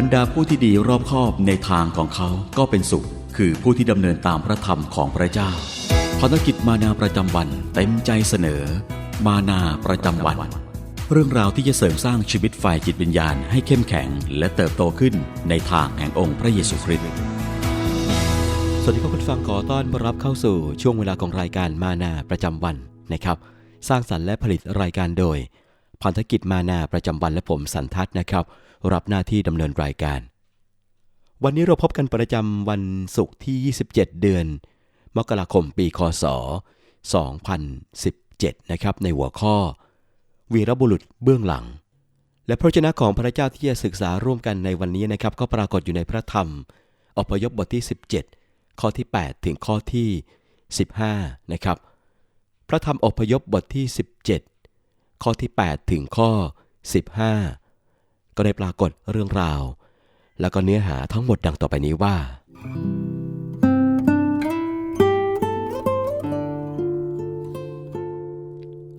บรรดาผู้ที่ดีรอบคอบในทางของเขาก็เป็นสุข คือผู้ที่ดำเนินตามพระธรรมของพระเจ้าภารกิจมานาประจำวันเต็มใจเสนอ มานาประจำวัน เรื่องราวที่จะเสริมสร้างชีวิตฝ่ายจิตวิญญาณให้เข้มแข็ง และเติบโตขึ้นในทางแห่งองค์พระเยซูคริสต์สวัสดีครับคุณฟังขอต้อนรับเข้าสู่ช่วงเวลาของรายการมานาประจำวันนะครับ สร้างสรรค์และผลิตรายการโดยพันธกิจมานาประจำวันและผมสันทัศน์นะครับ รับหน้าที่ดำเนินรายการ วันนี้เราพบกันประจำวันศุกร์ที่ 27 เดือน มกราคมปีคศ 2017 นะครับในหัวข้อ วีรบุรุษเบื้องหลัง และพระเจ้าของพระเจ้าที่จะศึกษาร่วมกันในวันนี้นะครับ ก็ปรากฏอยู่ในพระธรรม อพยพบทที่ 17 ข้อที่ 8 ถึงข้อที่ 15 นะครับ พระธรรมอพยพบทที่ 17 ข้อที่ 8 ถึงข้อ 15 ก็ได้ปรากฏเรื่องราว แล้วก็เนื้อหาทั้งหมดดังต่อไปนี้ว่า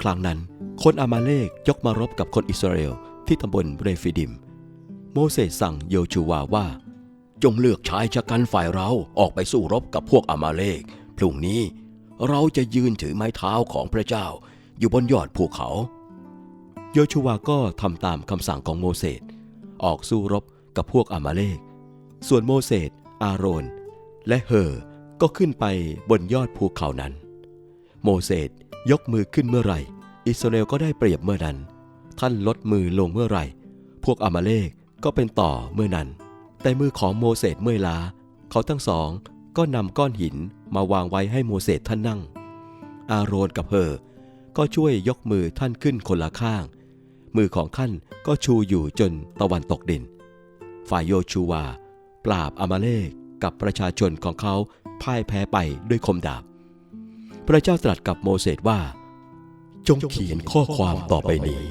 ครั้งนั้นคนอามาเลกยกมารบกับคนอิสราเอลที่ตำบลเรฟิดิม โมเสสสั่งโยชูวาว่า จงเลือกชายชะกันฝ่ายเราออกไปสู้รบกับพวกอามาเลกพรุ่งนี้เราจะยืนถือไม้เท้าของพระเจ้าอยู่บนยอดภูเขา โยชูวาก็ทำตามคำสั่งของโมเสส ออกสู้รบกับพวกอามาเลก ส่วนโมเสส อาโรน และเฮอก็ขึ้นไปบนยอดภูเขานั้น โมเสสยกมือขึ้นเมื่อไหร่ อิสราเอลก็ได้เปรียบเมื่อนั้น ท่านลดมือลงเมื่อไหร่ พวกอามาเลกก็เป็นต่อเมื่อนั้น แต่มือของโมเสสเมื่อยล้า เขาทั้งสองก็นำก้อนหินมาวางไว้ให้โมเสสท่านนั่ง อาโรนกับเฮอก็ช่วยยกมือท่านขึ้นคนละข้าง มือของท่านก็ชูอยู่จนตะวันตกดิน ฝ่ายโยชูวา ปราบอามาเลกกับประชาชนของเขาพ่ายแพ้ไปด้วยคมดาบ พระเจ้าตรัสกับโมเสสว่า จงเขียนข้อความต่อไปนี้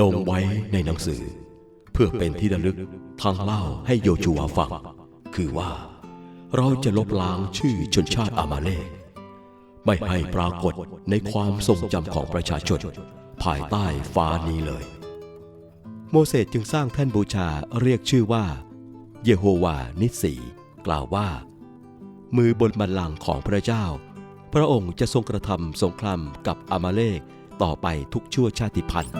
ลงไว้ในหนังสือ เพื่อเป็นที่ระลึกทางเล่าให้โยชูวาฟัง คือว่า เราจะลบล้างชื่อชนชาติอามาเลกไม่ให้ปรากฏในความทรงจำของประชาชน ภายใต้ฟ้านี้เลย โมเสสจึงสร้างแท่นบูชาเรียกชื่อว่า เยโฮวานิสสีกล่าวว่า มือบนบัลลังก์ของพระเจ้า พระองค์จะทรงกระทำสงครามกับอามาเลกต่อไปทุกชั่วชาติพันธุ์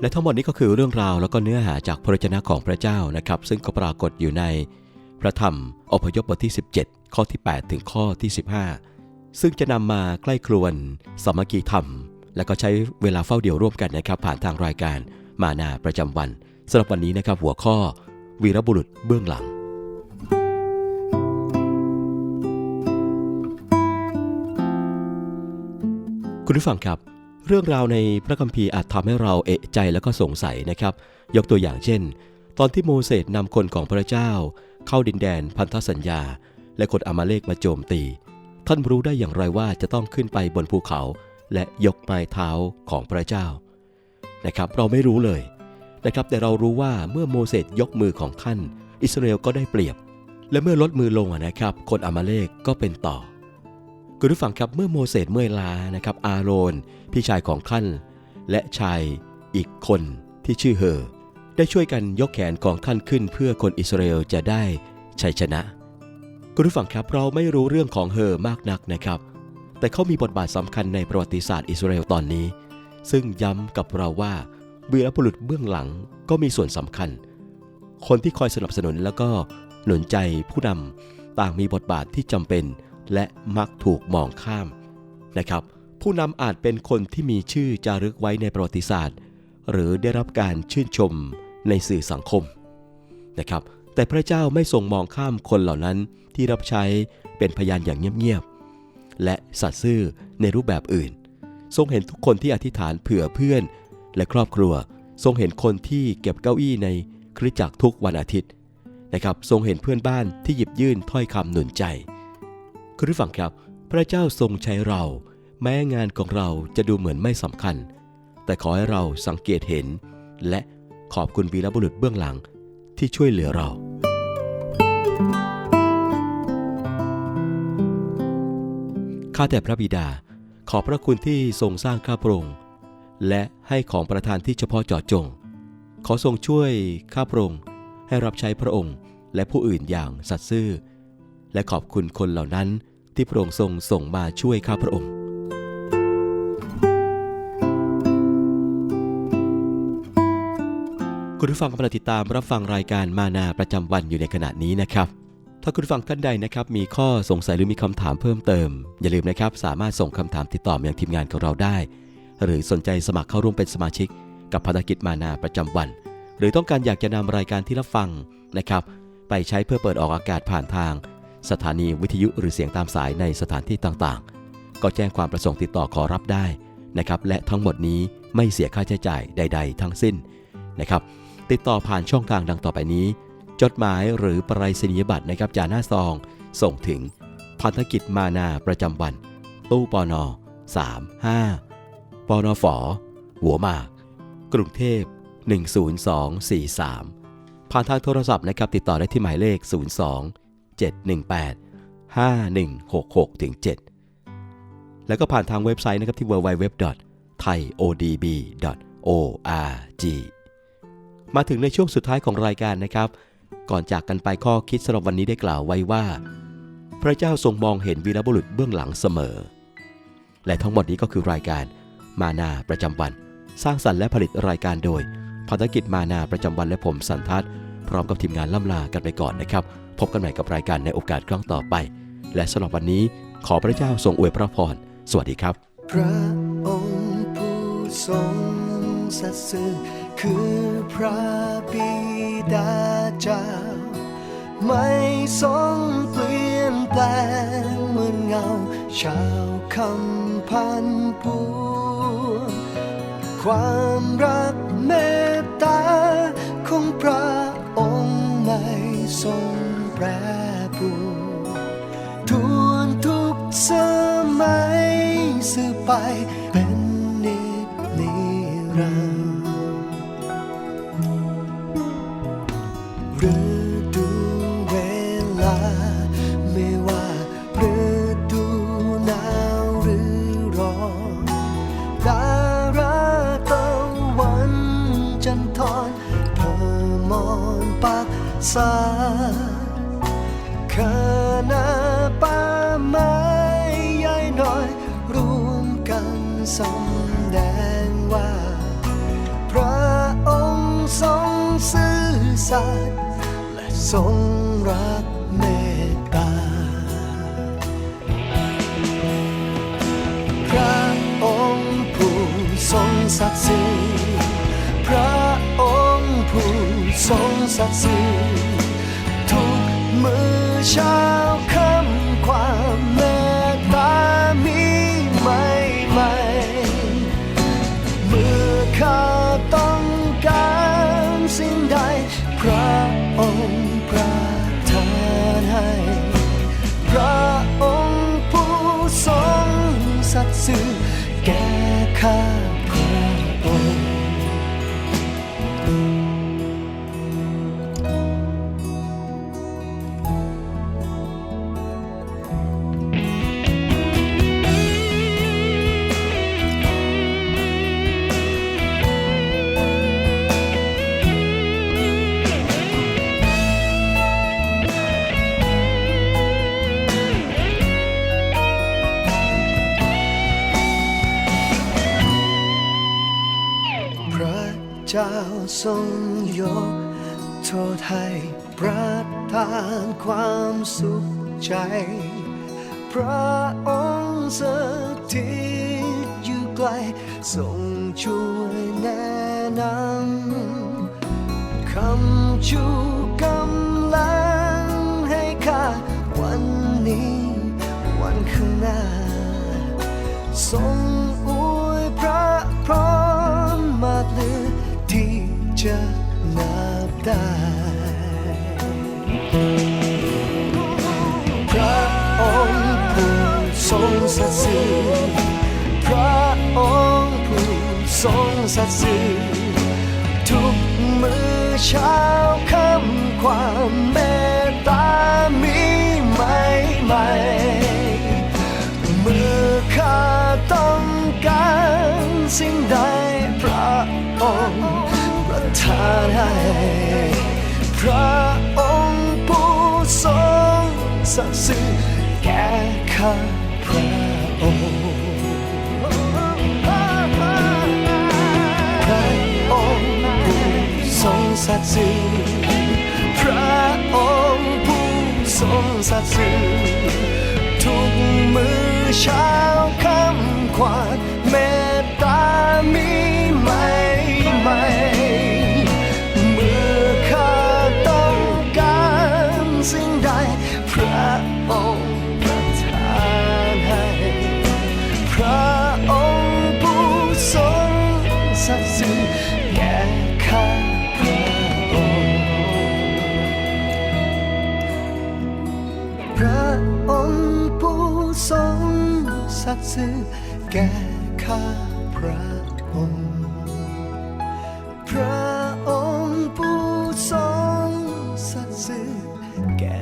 และทั้งหมดนี้ก็คือเรื่องราวแล้วก็เนื้อหาจากพระวจนะของพระเจ้านะครับ ซึ่งก็ปรากฏอยู่ใน พระธรรมอพยพบทที่ 17 ข้อที่ 8 ถึงข้อที่ 15 ซึ่งจะนำมาใกล้ครวนสมัคคีธรรม และก็ใช้เวลาเฝ้าเดี่ยวร่วมกันนะครับ ผ่านทางรายการมานาประจำวันสำหรับวันนี้นะครับหัวข้อ วีรบุรุษเบื้องหลัง คุณผู้ฟังครับเรื่องราวในพระคัมภีร์อาจทำให้เราเอะใจแล้วก็สงสัยนะครับ ยกตัวอย่างเช่น ตอนที่โมเสสนำคนของพระเจ้า เข้าดินแดนพันธสัญญา และคนอามาเลกมาโจมตี ท่านรู้ได้อย่างไรว่าจะต้องขึ้นไปบนภูเขา และยกไม้เท้าของพระเจ้านะครับเราไม่รู้เลยนะครับแต่เรารู้ว่าเมื่อโมเสสยกมือของท่านอิสราเอลก็ได้เปรียบ และเมื่อลดมือลงนะครับ คนอามาเลกก็เป็นต่อคุณผู้ฟังครับเมื่อโมเสสเมื่อยล้านะครับ อาโรน พี่ชายของท่านและชายอีกคนที่ชื่อเฮอ ได้ช่วยกันยกแขนของท่านขึ้นเพื่อคนอิสราเอลจะได้ชัยชนะ คุณผู้ฟังครับเราไม่รู้เรื่องของเฮอมากนักนะครับ แต่เขามีบทบาทสำคัญในประวัติศาสตร์อิสราเอลตอนนี้ ซึ่งย้ำกับเราว่าวีรบุรุษเบื้องหลังก็มีส่วนสำคัญ คนที่คอยสนับสนุนแล้วก็หนุนใจผู้นำต่างมีบทบาทที่จำเป็น และมักถูกมองข้ามนะครับ ผู้นำอาจเป็นคนที่มีชื่อจารึกไว้ในประวัติศาสตร์ หรือได้รับการชื่นชม ในสื่อสังคมนะครับ แต่พระเจ้าไม่ทรงมองข้ามคนเหล่านั้นที่รับใช้เป็นพยานอย่างเงียบๆ และสัตย์ซื่อในรูปแบบอื่น ทรงเห็นทุกคนที่อธิษฐานเผื่อเพื่อน และครอบครัว ทรงเห็นคนที่เก็บเก้าอี้ในคริสตจักรทุกวันอาทิตย์นะครับ ทรงเห็นเพื่อนบ้านที่หยิบยื่นถ้อยคำหนุนใจ คุณผู้ฟังครับ พระเจ้าทรงใช้เรา แม้งานของเราจะดูเหมือนไม่สำคัญ แต่ขอให้เราสังเกตเห็น และ ขอบคุณวีรบุรุษเบื้องหลังที่ช่วยเหลือเรา ข้าแต่พระบิดา ขอบพระคุณที่ทรงสร้างข้าพระองค์และให้ของประทานที่เฉพาะเจาะจง ขอทรงช่วยข้าพระองค์ให้รับใช้พระองค์และผู้อื่นอย่างสัตย์ซื่อ และขอบคุณคนเหล่านั้นที่พระองค์ทรงส่งมาช่วยข้าพระองค์ คุณผู้ฟังกำลังติดตามรับฟังรายการมานาประจำวันอยู่ในขณะนี้นะครับ ถ้าคุณผู้ฟังท่านใดนะครับ มีข้อสงสัยหรือมีคำถามเพิ่มเติม อย่าลืมนะครับ สามารถส่งคำถามติดต่อมายังทีมงานของเราได้ หรือสนใจสมัครเข้าร่วมเป็นสมาชิก กับภารกิจมานาประจำวัน หรือต้องการอยากจะนำรายการที่รับฟังนะครับ ไปใช้เพื่อเปิดออกอากาศผ่านทาง สถานีวิทยุหรือเสียงตามสายในสถานที่ต่างๆ ก็แจ้งความประสงค์ติดต่อขอรับได้นะครับ และทั้งหมดนี้ไม่เสียค่าใช้จ่ายใด ๆ ทั้งสิ้นนะครับ ติดต่อผ่านช่องทางดังต่อไปนี้ จดหมายหรือปรายศนียบัตรนะครับจาหน้าซอง ส่งถึงพันธกิจมานาประจำวัน ตู้ปอนอ35ปอนอฝอหัวมาก กรุงเทพ 10243 ผ่านทางโทรศัพท์นะครับติดต่อได้ที่หมายเลข 02 718 5166ถึง7แล้วก็ผ่านทางเว็บไซต์นะครับที่ www.thaiodb.org มาถึงในช่วงสุดท้ายของรายการนะครับ ก่อนจากกันไปข้อคิดสำหรับวันนี้ได้กล่าวไว้ว่า พระเจ้าทรงมองเห็นวีรบุรุษเบื้องหลังเสมอ และทั้งหมดนี้ก็คือรายการมานาประจำวัน สร้างสรรค์และผลิตรายการโดยภารกิจมานาประจำวันและผมสันทัศน์พร้อมกับทีมงานล่ำลากันไปก่อนนะครับ พบกันใหม่กับรายการในโอกาสครั้งต่อไป และสำหรับวันนี้ขอพระเจ้าทรงอวยพระพร สวัสดีครับ พระองค์ผู้ทรงสัตย์ซื่อ คือพระบิดาเจ้า ไม่ทรงเปลี่ยนแปลงเหมือนเงา ชาวคำพันปูความรักเมตตาของพระองค์ไม่ทรงแปรปรวนทวนทุกสมัยสืบไปเป็นนิจนิรันดร์ จันทรเธอมอนปักษาคณะป่าไม้ใหญ่น้อยรวมกันสำแดงว่า พระองค์ทรงซื่อสัตย์และทรงรักเมตตา พระองค์ผู้ทรงศักดิ์สิทธิ์ ผู้ทรงศักดิ์สิทธิ์ทุกมือเช้า เจ้าทรงยกโทษให้ประทานความสุขใจ พระองค์สถิตอยู่ไกลทรงช่วยแนะนำคำชูกำลังให้ข้าวันนี้ วันข้างหน้าทรง จะนับได้พระองค์ผู้ทรงสัตย์ซื่อพระองค์ผู้ทรงสัตย์ซื่อทุกมือเช้าคำความเมตตามีไม่ไหมเมื่อข้าต้องการสิ่งใด ทานให้ พระองค์ผู้ทรงสัตย์ซื่อแก่ข้าพระองค์พระองค์ผู้ทรงสัตย์ซื่อพระองค์ผู้ทรงสัตย์ซื่อทุกมือเช้าคำควานเมตตามีไหมไหม สัตซื่อแก่ข้าพระองค์พระองค์ผู้ทรงสัตย์ซื่อแก่ข้าพระองค์พระองค์ผู้ทรงสัตย์ซื่อแก่